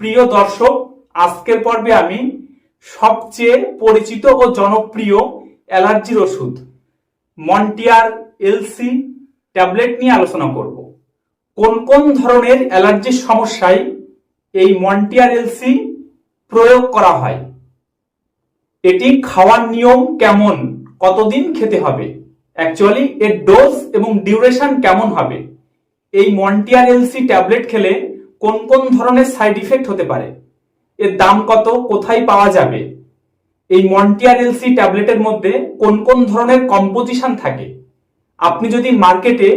প্রিয় দর্শক, আজকের পর্বে আমি সবচেয়ে পরিচিত ও জনপ্রিয় অ্যালার্জির ওষুধ, মন্টিয়ার এলসি ট্যাবলেট নিয়ে আলোচনা করব। কোন কোন ধরনের অ্যালার্জির সমস্যায় এই মন্টিয়ার এলসি প্রয়োগ করা হয়? এটি খাওয়ার নিয়ম কেমন? কতদিন খেতে হবে? অ্যাকচুয়ালি এর ডোজ এবং ডিউরেশন কেমন হবে? এই মন্টিয়ার এলসি ট্যাবলেট খেলে কোন কোন ধরনের সাইড ইফেক্ট হতে পারে? এর দাম কত? কোথায় পাওয়া যাবে? এই মন্টিয়ার এলসি ট্যাবলেটের মধ্যে কোন কোন ধরনের কম্পোজিশন থাকে? আপনি যদি মার্কেটে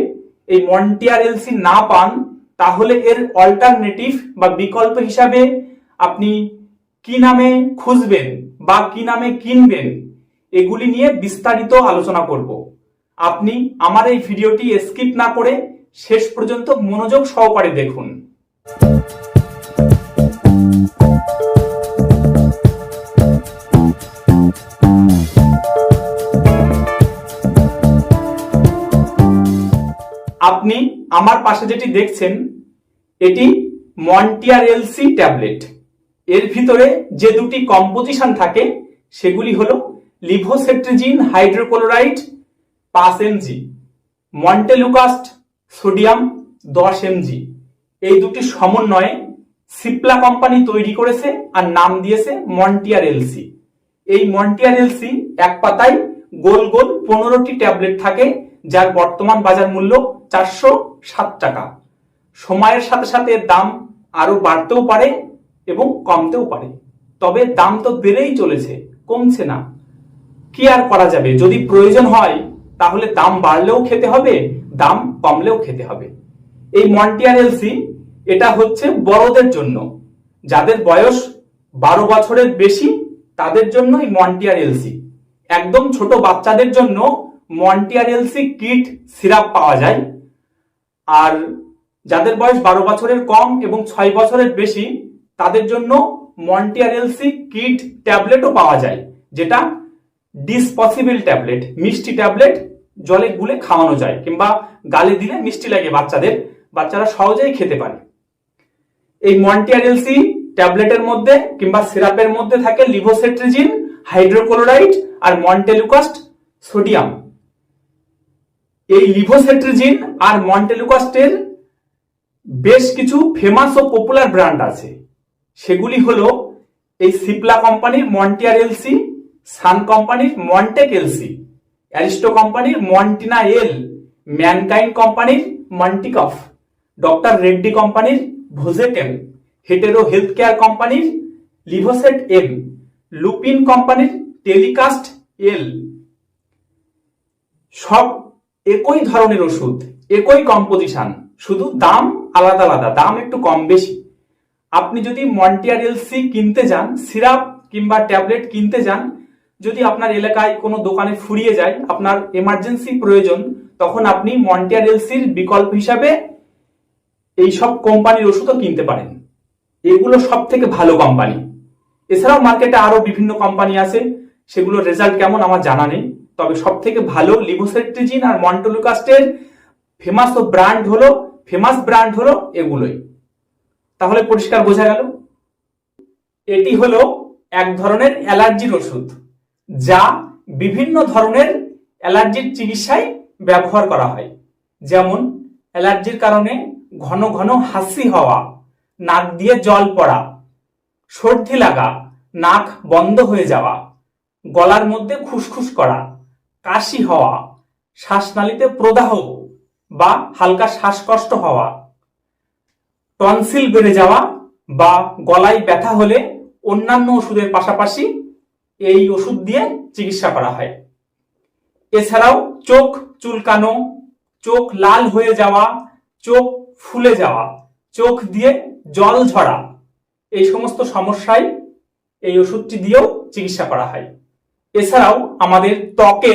এই মন্টিয়ার এলসি না পান, তাহলে এর অল্টারনেটিভ বা বিকল্প হিসাবে আপনি কি নামে খুঁজবেন বা কি নামে কিনবেন, এগুলি নিয়ে বিস্তারিত আলোচনা করব। আপনি আমার এই ভিডিওটি স্কিপ না করে শেষ পর্যন্ত মনোযোগ সহকারে দেখুন। আপনি আমার পাশে যেটি দেখছেন, এটি মন্টিয়ার এলসি ট্যাবলেট এর ভিতরে যে দুটি কম্পোজিশন থাকে, সেগুলি হলো লিভোসেট্রিজিন হাইড্রোক্লোরাইড পাঁচ এমজি মন্টেলুকাস্ট সোডিয়াম দশ এমজি। এই দুটি সমন্বয়ে সিপ্লা কোম্পানি তৈরি করেছে আর নাম দিয়েছে মন্টিয়ার এলসি। এই মন্টিয়ার এলসি এক পাতায় গোল গোল পনেরোটি ট্যাবলেট থাকে, যার বর্তমান বাজার মূল্য চারশো সাত টাকা। সময়ের সাথে সাথে দাম আরও বাড়তেও পারে এবং কমতেও পারে। তবে দাম তো বেড়েই চলেছে, কমছে না। কি আর করা যাবে? যদি প্রয়োজন হয়, তাহলে দাম বাড়লেও খেতে হবে, দাম কমলেও খেতে হবে। এই মন্টিয়ার এলসি এটা হচ্ছে বড়দের জন্য। যাদের বয়স বারো বছরের বেশি, তাদের জন্য এই মন্টিয়ার এলসি একদম ছোট বাচ্চাদের জন্য মন্টিয়ার এলসি কিট সিরাপ পাওয়া যায়। আর যাদের বয়স বারো বছরের কম এবং ছয় বছরের বেশি, তাদের জন্য মন্টিয়ার এলসি কিট ট্যাবলেটও পাওয়া যায়, যেটা ডিসপসিবল ট্যাবলেট মিষ্টি ট্যাবলেট জলে গুলে খাওয়ানো যায়, কিংবা গালে দিলে মিষ্টি লাগে বাচ্চাদের। বাচ্চারা সহজেই খেতে পারে। এই মন্টিয়ারেলসি ট্যাবলেটের মধ্যে কিংবা সিরাপের মধ্যে থাকে লিভোসেট্রিজিন, হাইড্রোক্লোরাইড আর মন্টেলুকাস্ট সোডিয়াম। এই লিভোসেট্রিজিন আর মন্টেলুকাস্টের বেশ কিছু ফেমাস ও পপুলার ব্র্যান্ড আছে। সেগুলি হলো এই সিপলা কোম্পানির মন্টিয়ার এলসি সান কোম্পানির মন্টেক এলসি অ্যারিস্টো কোম্পানির মন্টিনা এল ম্যানকাইন কোম্পানির মন্টিকফ ডক্টর রেড্ডি কোম্পানির ভোজেটেম হেটেরো হেলথ কেয়ার কোম্পানির লিভোসেট এম, লুপিন কোম্পানির টেলিকাস্ট এল। সব একই ধরনের ওষুধ, একই কম্পোজিশন, শুধু দাম আলাদা আলাদা, দাম একটু কম বেশি। আপনি যদি মন্টিয়ার এলসি কিনতে যান, সিরাপ কিংবা ট্যাবলেট কিনতে যান, যদি আপনার এলাকায় কোনো দোকানে ফুরিয়ে যায়, আপনার এমার্জেন্সি প্রয়োজন, তখন আপনি মন্টিয়ার এলসির বিকল্প হিসাবে এই সব কোম্পানির ওষুধও কিনতে পারেন। এগুলো সব থেকে ভালো কোম্পানি। এছাড়াও মার্কেটে আরও বিভিন্ন কোম্পানি আছে। সেগুলোর রেজাল্ট কেমন আমার জানা নেই। তবে সব থেকে ভালো লিভোসেট্রিজিন আর মন্টোলুকাস্টের ফেমাস ও ব্র্যান্ড হলো, ফেমাস ব্র্যান্ড হলো এগুলোই। তাহলে পরিষ্কার বোঝা গেল? এটি হলো এক ধরনের অ্যালার্জির ওষুধ, যা বিভিন্ন ধরনের অ্যালার্জির চিকিৎসায় ব্যবহার করা হয়। যেমন অ্যালার্জির কারণে ঘন ঘন হাসি হওয়া, নাক দিয়ে জল পড়া, সর্দি লাগা, নাক বন্ধ হয়ে যাওয়া, গলার মধ্যে খুসখুস করা, কাশি হওয়া, শ্বাসনালীতে প্রদাহ বা হালকা শ্বাসকষ্ট হওয়া, টনসিল বেড়ে যাওয়া বা গলায় ব্যথা হলে অন্যান্য ওষুধের পাশাপাশি এই ওষুধ দিয়ে চিকিৎসা করা হয়। এছাড়াও চোখ চুলকানো, চোখ লাল হয়ে যাওয়া, চোখ ফুলে যাওয়া, চোখ দিয়ে জল ঝরা, এই সমস্ত সমস্যায় এই ওষুধটি দিয়েও চিকিৎসা করা হয়। এছাড়াও আমাদের ত্বকে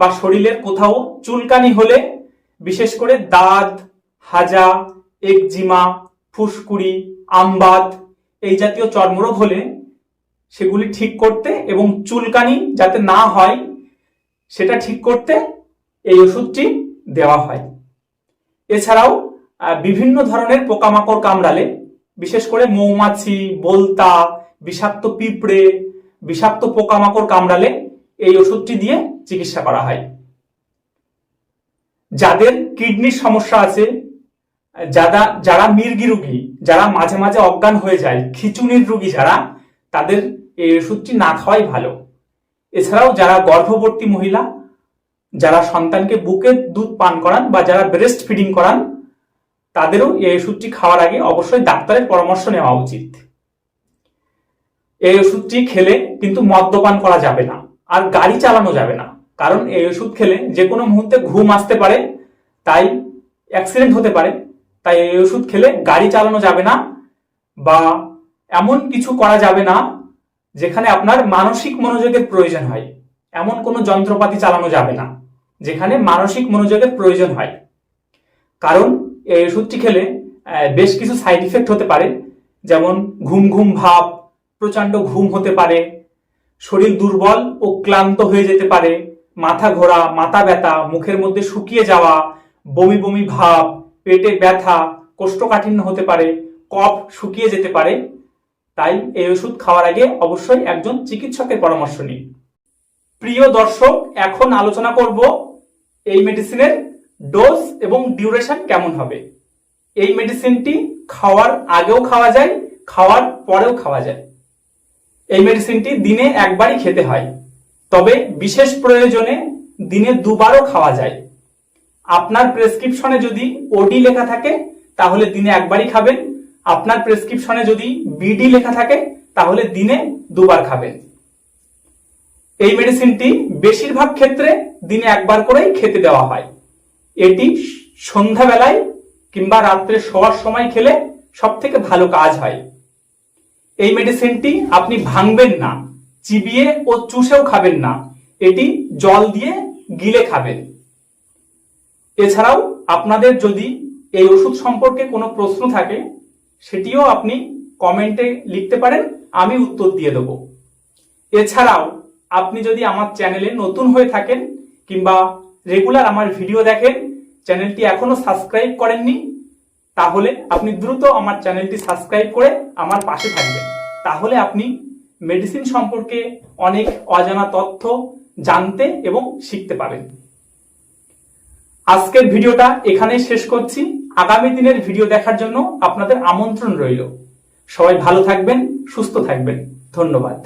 বা শরীরের কোথাও চুলকানি হলে বিশেষ করে দাঁত, হাজা, একজিমা, ফুসকুড়ি আমবাত এই জাতীয় চর্মরোগ হলে সেগুলি ঠিক করতে এবং চুলকানি যাতে না হয়, সেটা ঠিক করতে এই ওষুধটি দেওয়া হয়। এছাড়াও বিভিন্ন ধরনের পোকামাকড় কামড়ালে, বিশেষ করে মৌমাছি, বোলতা, বিষাক্ত পিঁপড়ে, বিষাক্ত পোকামাকড় কামড়ালে এই ওষুধটি দিয়ে চিকিৎসা করা হয়। যাদের কিডনির সমস্যা আছে, যারা যারা মির্গি রুগী, যারা মাঝে মাঝে অজ্ঞান হয়ে যায় খিচুনির রুগী যারা, তাদের এই ওষুধটি না খাওয়াই ভালো। এছাড়াও যারা গর্ভবতী মহিলা, যারা সন্তানকে বুকে দুধ পান করান বা যারা ব্রেস্ট ফিডিং করান তাদেরও এই ওষুধটি খাওয়ার আগে অবশ্যই ডাক্তারের পরামর্শ নেওয়া উচিত। এই ওষুধটি খেলে কিন্তু মদ্যপান করা যাবে না, আর গাড়ি চালানো যাবে না, কারণ এই ওষুধ খেলে যে কোনো মুহূর্তে ঘুম আসতে পারে, তাই অ্যাক্সিডেন্ট হতে পারে, তাই এই ওষুধ খেলে গাড়ি চালানো যাবে না বা এমন কিছু করা যাবে না যেখানে আপনার মানসিক মনোযোগের প্রয়োজন হয়। এমন কোনো যন্ত্রপাতি চালানো যাবে না, যেখানে মানসিক মনোযোগের প্রয়োজন হয়। কারণ ওষুধটি খেলে বেশ কিছু সাইড ইফেক্ট হতে পারে। যেমন ঘুম ঘুম ভাব প্রচণ্ড ঘুম হতে পারে, শরীর দুর্বল ও ক্লান্ত হয়ে যেতে পারে, মাথা ঘোরা, মাথা ব্যথা, মুখের মধ্যে শুকিয়ে যাওয়া, বমি বমি ভাব, পেটে ব্যথা, কোষ্ঠকাঠিন্য হতে পারে, কফ শুকিয়ে যেতে পারে। তাই এই ওষুধ খাওয়ার আগে অবশ্যই একজন চিকিৎসকের পরামর্শ নিন। প্রিয় দর্শক, এখন আলোচনা করব এই মেডিসিনের ডোজ এবং ডিউরেশন কেমন হবে? এই মেডিসিনটি খাওয়ার আগেও খাওয়া যায়, খাওয়ার পরেও খাওয়া যায়। এই মেডিসিনটি দিনে একবারই খেতে হয়। তবে বিশেষ প্রয়োজনে দিনে দুবারও খাওয়া যায়। আপনার প্রেসক্রিপশনে যদি ওডি লেখা থাকে, তাহলে দিনে একবারই খাবেন। আপনার প্রেসক্রিপশনে যদি বিডি লেখা থাকে, তাহলে দিনে দুবার খাবেন। এই মেডিসিনটি বেশিরভাগ ক্ষেত্রে দিনে একবার করেই খেতে দেওয়া হয়। এটি সন্ধ্যাবেলায় কিংবা রাত্রে শোয়ার সময় খেলে সব থেকে ভালো কাজ হয়। এই মেডিসিনটি আপনি ভাঙবেন না, চিবিয়ে ও চুষেও খাবেন না, এটি জল দিয়ে গিলে খাবেন। এছাড়াও আপনাদের যদি এই ওষুধ সম্পর্কে কোনো প্রশ্ন থাকে, সেটিও আপনি কমেন্টে লিখতে পারেন, আমি উত্তর দিয়ে দেবো। এছাড়াও আপনি যদি আমার চ্যানেলে নতুন হয়ে থাকেন কিংবা রেগুলার আমার ভিডিও দেখেন চ্যানেলটি এখনও সাবস্ক্রাইব করেননি, তাহলে আপনি দ্রুত আমার চ্যানেলটি সাবস্ক্রাইব করে আমার পাশে থাকবেন। তাহলে আপনি মেডিসিন সম্পর্কে অনেক অজানা তথ্য জানতে এবং শিখতে পারেন আজকের ভিডিওটা এখানে শেষ করছি। আগামী দিনের ভিডিও দেখার জন্য আপনাদের আমন্ত্রণ রইল। সবাই ভালো থাকবেন, সুস্থ থাকবেন। ধন্যবাদ।